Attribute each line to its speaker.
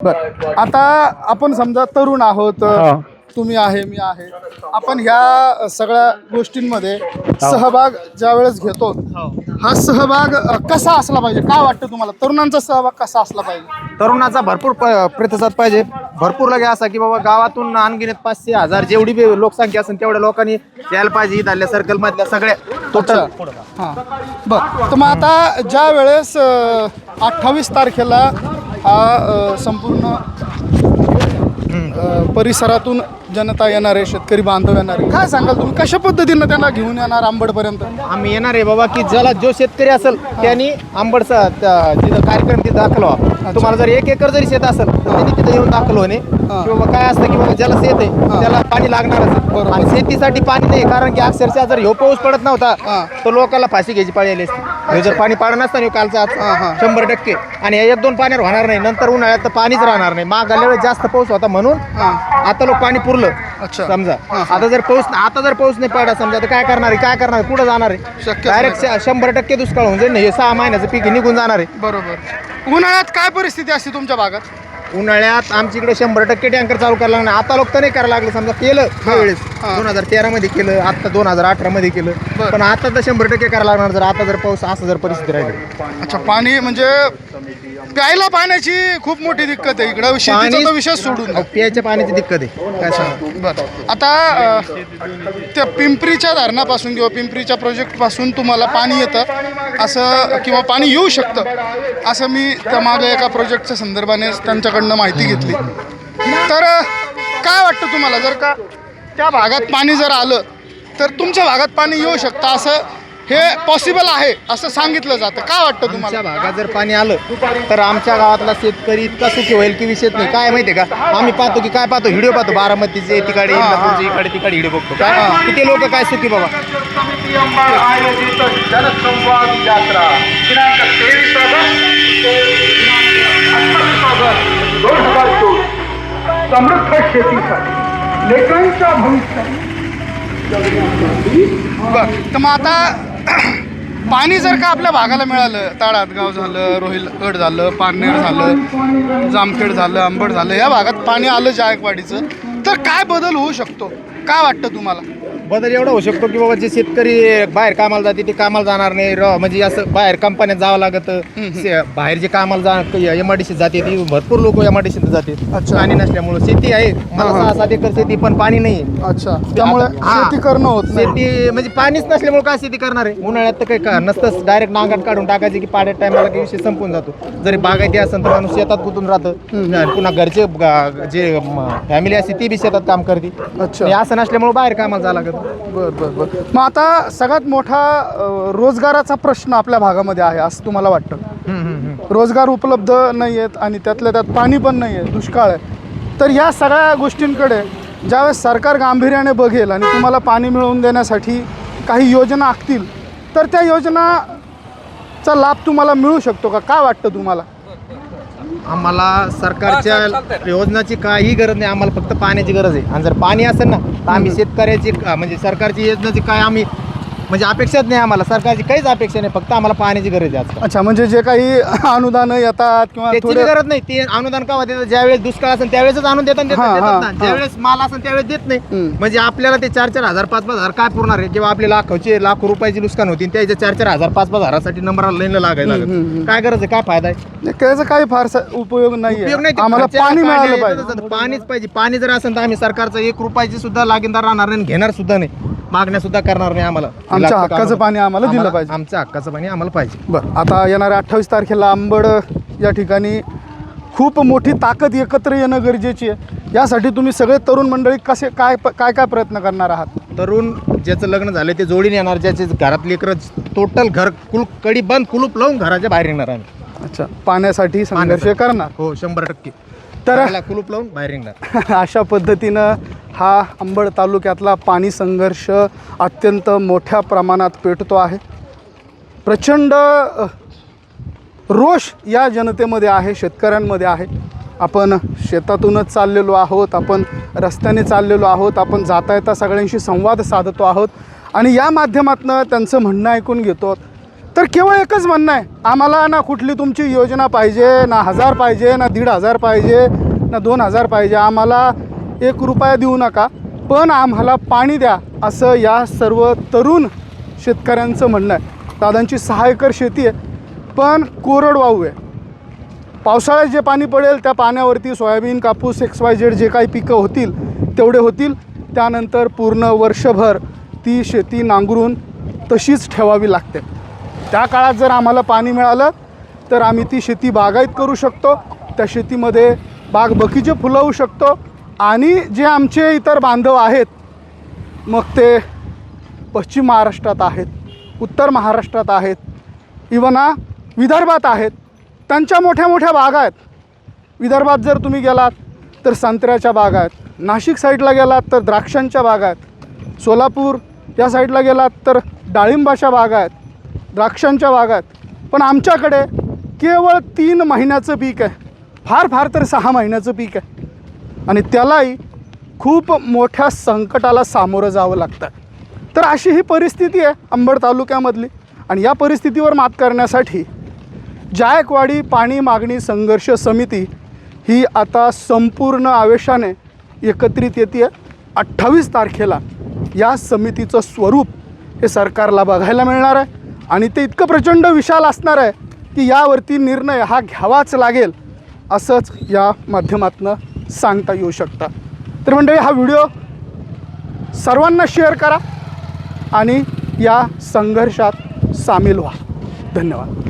Speaker 1: बर. आता आपण समजा तरुण आहोत तुम्ही आहे मी आहे. आपण ह्या सगळ्या गोष्टींमध्ये सहभाग ज्या वेळेस घेतो हा. सहभाग अ, कसा असला पाहिजे? काय वाटतं तुम्हाला? तरुणांचा सहभाग कसा असला पाहिजे?
Speaker 2: तरुणाचा भरपूर प- प्रतिसाद पाहिजे. भरपूर लगे असा की बाबा गावातून अनगिनत पाचशे हजार जेवढी बी लोकसंख्या असेल तेवढ्या लोकांनी यायला पाहिजे इथल्या सर्कल मधल्या सगळ्या. टोटल
Speaker 1: हां. बर. तर मग आता ज्या वेळेस अठ्ठावीस तारखेला हा संपूर्ण परिसरातून जनता येणार आहे शेतकरी बांधव येणार आहे. काय सांगाल तुम्ही? कशा पद्धतीनं त्यांना घेऊन येणार आंबडपर्यंत?
Speaker 2: आम्ही येणार आहे बाबा की ज्याला जो शेतकरी असेल त्यांनी आंबडचा तिथं कार्यक्रम तिथं दाखवा तुम्हाला जर एक एकर जरी शेत असेल तर त्यांनी तिथं येऊन दाखल होणे की बाबा काय असतं की बाबा ज्याला शेत आहे त्याला पाणी लागणारच. आणि शेतीसाठी पाणी नाही कारण की अक्षरशः जर ह्यो पाऊस पडत नव्हता तर लोकांना फाशी घ्यायची पाळी आली असती. ह्यो जर पाणी पडत नसतं ह्यो कालचा आज शंभर टक्के. आणि या एक दोन पाण्यावर होणार नाही नंतर उन्हाळ्यात तर पाणीच राहणार नाही. माग वेळेस जास्त पाऊस होता म्हणून आता लोक पाणी पुरलं
Speaker 1: अच्छा.
Speaker 2: समजा. आता जर पाऊस आता जर पाऊस नाही पडला समजा तर काय करणार आहे? काय करणार? कुठं जाणार आहे? डायरेक्ट शंभर टक्के दुष्काळ होऊन जाईल हे सहा महिन्याचं पीक निघून जाणार आहे.
Speaker 1: बरोबर. उन्हाळ्यात काय परिस्थिती असते तुमच्या भागात?
Speaker 2: उन्हाळ्यात आमच्या इकडे शंभर टक्के टँकर चालू करायला लागणार आता लोक तर नाही करायला लागले समजा केलं त्यावेळेस
Speaker 1: हा.
Speaker 2: दोन हजार तेरा मध्ये केलं आता दोन हजार अठरा मध्ये केलं
Speaker 1: बरं.
Speaker 2: पण आता तर शंभर टक्के करायला लागणार जर आता जर पाऊस असं जर परिस्थिती राहिली
Speaker 1: अच्छा पाणी म्हणजे प्यायला पाण्याची खूप मोठी दिक्कत आहे इकडं. शेतीचा तर विषय सोडून
Speaker 2: प्यायच्या पाण्याची दिक्कत आहे. काय सांगू?
Speaker 1: बरं. आता अ, त्या पिंपरीच्या धरणापासून किंवा पिंपरीच्या प्रोजेक्टपासून तुम्हाला पाणी येतं. असं किंवा पाणी येऊ शकतं. असं मी त्या मागे एका प्रोजेक्टच्या संदर्भाने त्यांच्याकडनं माहिती घेतली. तर अ, काय वाटतं तुम्हाला? जर का त्या भागात पाणी जर आलं तर तुमच्या भागात पाणी येऊ शकतं. असं हे पॉसिबल आहे असं सांगितलं जातं. काय वाटतं तुम्हाला?
Speaker 2: आमच्या भागात जर पाणी आलं तर आमच्या गावातला शेतकरी इतका सुखी होईल की विषयच नाही. काय माहितीये का? आम्ही पाहतो की काय पाहतो? व्हिडिओ पाहतो. बारामतीचे तिकडे इंदापूरचे, इकडे तिकडे व्हिडिओ बघतो. काय? किती लोक काय सुखी बाबा?
Speaker 3: समिती अंबड आयोजित जनसंवाद यात्रा. दिनांक तेवीस ऑगस्ट ते दिनांक अठ्ठावीस ऑगस्ट दोन हजार चोवीस. समृद्ध शेतीसाठी लेकरांच्या भविष्यासाठी
Speaker 1: बर. तर मग आता पाणी जर का आपल्या भागाला मिळालं ताळातगाव झालं रोहिलगड झालं पारनेर झालं जामखेड झालं आंबड झालं या भागात पाणी आलं जायकवाडीचं तर काय बदल होऊ शकतो? काय वाटतं तुम्हाला?
Speaker 2: बदल एवढा होऊ शकतो की बाबा जे शेतकरी बाहेर कामाला जाते ते कामाला जाणार नाही. र म्हणजे असं बाहेर कंपन्यात जावं लागत. बाहेर जे कामाला जा एम आय डी जाते ती भरपूर लोक एम आय डी जाते.
Speaker 1: अच्छा.
Speaker 2: पाणी नसल्यामुळं. शेती आहे. मला
Speaker 1: हा.
Speaker 2: सहा सात एकर शेती पण पाणी नाही
Speaker 1: अच्छा. त्यामुळे
Speaker 2: हा.
Speaker 1: शेती करणं होत नाही.
Speaker 2: शेती म्हणजे पाणीच नसल्यामुळे काय शेती करणार आहे? उन्हाळ्यात तर काही का नसतंच. डायरेक्ट नांगाट काढून टाकायचे की पाड्यात टायमाला काही विषय संपून जातो. जरी बागायती असेल तर माणूस शेतात गुंतून राहतं? पुन्हा घरचे ग- जे फॅमिली असते ती बी शेतात काम करते.
Speaker 1: अच्छा.
Speaker 2: आणि असं नसल्यामुळे बाहेर कामाला जावं लागत.
Speaker 1: बर बर बर. मग आता सगळ्यात मोठा अ, रोजगाराचा प्रश्न आपल्या भागामध्ये आहे असं तुम्हाला वाटतं? रोजगार उपलब्ध नाही आहेत आणि त्यातल्या त्यात पाणी पण नाही आहे दुष्काळ आहे. तर या सगळ्या गोष्टींकडे ज्यावेळेस सरकार गांभीर्याने बघेल आणि तुम्हाला पाणी मिळवून देण्यासाठी काही योजना आखतील तर त्या योजनाचा लाभ तुम्हाला मिळू शकतो का? काय वाटतं तुम्हाला?
Speaker 2: आम्हाला सरकारच्या योजनाची काही गरज नाही आम्हाला फक्त पाण्याची गरज आहे. आणि जर पाणी असेल ना तर आम्ही शेतकऱ्याची म्हणजे सरकारची योजनाची काय आम्ही म्हणजे अपेक्षाच नाही आम्हाला. सरकारची काहीच अपेक्षा नाही. फक्त आम्हाला पाण्याची गरज आहे आजकाल.
Speaker 1: अच्छा म्हणजे जे काही अनुदानं येतात किंवा
Speaker 2: त्याची
Speaker 1: थोडे
Speaker 2: गरज नाही. ते अनुदान का देतात? ज्यावेळेस दुष्काळ असेल त्यावेळेस आणून देतात देतात-
Speaker 1: हा,
Speaker 2: देतात
Speaker 1: हा,
Speaker 2: ना.
Speaker 1: हा.
Speaker 2: ज्यावेळेस माल असेल त्यावेळेस देत नाही.
Speaker 1: हम्म.
Speaker 2: म्हणजे आपल्याला ते चार चार हजार पाच पाच हजार काय पुरणार आहे? किंवा आपले लाखोचे लाखो रुपयाची नुकसान होती त्याच्या चार चार हजार पाच पाच हजारासाठी नंबरला लाईनला लागायला
Speaker 1: हम्म, हम्म.
Speaker 2: काय गरज आहे? काय फायदा आहे?
Speaker 1: त्याचा काही फारसा उपयोग नाही
Speaker 2: उपयोग नाही ते
Speaker 1: आम्हाला
Speaker 2: खर्चाला
Speaker 1: पाणी मिळालं पाहिजे.
Speaker 2: येतच पाणीच पाहिजे. पाणी जर असेल तर आम्ही सरकारचं एक रुपयाची सुद्धा लागीनदार राहणार नाही आणि घेणार सुद्धा नाही. मागण्या सुद्धा करणार नाही आम्हाला
Speaker 1: आमच्या हक्काचं. पाणी आम्हाला दिलं पाहिजे.
Speaker 2: आमच्या हक्काचं पाणी आम्हाला पाहिजे
Speaker 1: बरं आता येणाऱ्या अठ्ठावीस तारखेला आंबड या ठिकाणी खूप मोठी ताकद एकत्र येणं गरजेची आहे यासाठी तुम्ही सगळे तरुण मंडळी कसे काय काय काय प्रयत्न करणार आहात
Speaker 2: तरुण ज्याचं लग्न झालं ते जोडीने येणार ज्याचे घरात लेकर टोटल घर कुलूप कडी बंद कुलूप लावून घराच्या बाहेर येणार आम्ही
Speaker 1: अच्छा पाण्यासाठी संघर्ष
Speaker 2: पाण्यासाठी.
Speaker 1: करणार
Speaker 2: हो शंभर टक्के
Speaker 1: तर-
Speaker 2: कुलूप लावून बाहेर येणार
Speaker 1: अशा पद्धतीनं हा अंबड तालुक्यातला पाणी संघर्ष अत्यंत मोठ्या प्रमाणात पेटतो आहे. प्रचंड अ, रोष या जनतेमध्ये आहे शेतकऱ्यांमध्ये आहे. आपण शेतातूनच चाललेलो आहोत आपण रस्त्याने चाललेलो आहोत आपण जाता येता सगळ्यांशी संवाद साधतो आहोत. आणि या माध्यमातून त्यांचं म्हणणं ऐकून घेतो तर केवळ एकच म्हणणं आहे. आम्हाला ना कुठली तुमची योजना पाहिजे ना हजार पाहिजे ना दीड हजार पाहिजे ना दोन हजार पाहिजे. आम्हाला एक रुपया देऊ नका पण आम्हाला पाणी द्या असं या सर्व तरुण शेतकऱ्यांचं म्हणणं आहे. दादांची सहा एकर शेती आहे पण कोरडवाहू आहे. पावसाळ्यात जे पाणी पडेल त्या पाण्यावरती सोयाबीन कापूस एक्स वाय झेड जे काही पिकं होतील तेवढे होतील. त्यानंतर पूर्ण वर्षभर ती शेती नांगरून तशीच ठेवावी लागते. त्या काळात जर आम्हाला पाणी मिळालं तर आम्ही ती शेती बागायत करू शकतो. त्या शेतीमध्ये बाग बगीचे फुलवू शकतो. आणि जे आमचे इतर बांधव आहेत मग ते पश्चिम महाराष्ट्रात आहेत उत्तर महाराष्ट्रात आहेत इवना विदर्भात आहेत. त्यांच्या मोठ्या मोठ्या बागा आहेत. विदर्भात जर तुम्ही गेलात तर संत्र्याच्या बागा आहेत. नाशिक साईडला गेलात तर द्राक्षांच्या बागा आहेत. सोलापूर या साईडला गेलात तर डाळिंबाच्या बागा आहेत. द्राक्षांच्या बागात. पण आमच्याकडे केवळ तीन महिन्याचं पीक आहे. फार फार तर सहा महिन्याचं पीक आहे. आणि त्यालाही खूप मोठ्या संकटाला सामोरं जावं लागतं. तर अशी ही परिस्थिती आहे अंबड तालुक्यामधली. आणि या परिस्थितीवर मात करण्यासाठी जायकवाडी पाणी मागणी संघर्ष समिती ही आता संपूर्ण आवेशाने एकत्रित येते. अठ्ठावीस तारखेला या समितीचं स्वरूप हे सरकारला बघायला मिळणार आहे. आणि ते इतकं प्रचंड विशाल असणार आहे की यावरती निर्णय हा घ्यावाच लागेल असंच या माध्यमातून सांगता येऊ शकता. तर मंडळी हा व्हिडिओ सर्वांना शेअर करा आणि या संघर्षात सामील व्हा. धन्यवाद.